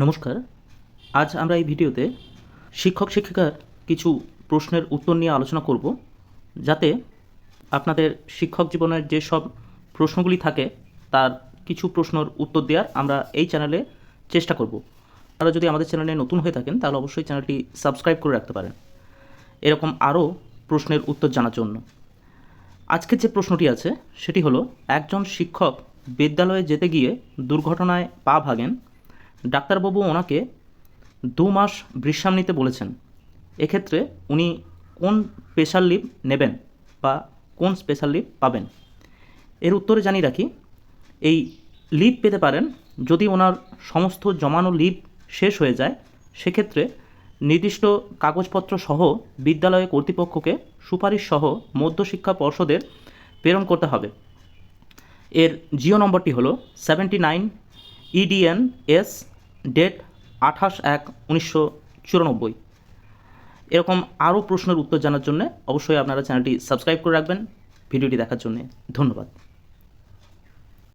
নমস্কার। আজ আমরা এই ভিডিওতে শিক্ষক, শিক্ষিকার কিছু প্রশ্নের উত্তর নিয়ে আলোচনা করব, যাতে আপনাদের শিক্ষক জীবনের যে সব প্রশ্নগুলি থাকে, তার কিছু প্রশ্নের উত্তর দেওয়ার আমরা এই চ্যানেলে চেষ্টা করব। আপনারা যদি আমাদের চ্যানেলে নতুন হয়ে থাকেন, তাহলে অবশ্যই চ্যানেলটি সাবস্ক্রাইব করে রাখতে পারেন। এরকম আরও প্রশ্নের উত্তর জানার জন্য। আজকের যে প্রশ্নটি আছে, সেটি হলো, একজন শিক্ষক বিদ্যালয়ে যেতে গিয়ে দুর্ঘটনায় পা ভাগেন ডাক্তারবাবু ওনাকে দু মাস বিশ্রাম নিতে বলেছেন। এক্ষেত্রে উনি কোন স্পেশাল লিভ নেবেন বা কোন স্পেশাল লিভ পাবেন? এর উত্তরে জানিয়ে রাখি, এই লিভ পেতে পারেন যদি ওনার সমস্ত জমানো লিভ শেষ হয়ে যায়, সেক্ষেত্রে নির্দিষ্ট কাগজপত্র সহ বিদ্যালয় কর্তৃপক্ষকে সুপারিশ সহ মধ্যশিক্ষা পর্ষদের প্রেরণ করতে হবে। এর জিও নম্বরটি হলো seventy nine EDN S date আঠাশ এক উনিশশো চুরানব্বই। এরকম আরও প্রশ্নের উত্তর জানার জন্য অবশ্যই আপনারা চ্যানেলটি সাবস্ক্রাইব করে রাখবেন। ভিডিওটি দেখার জন্য ধন্যবাদ।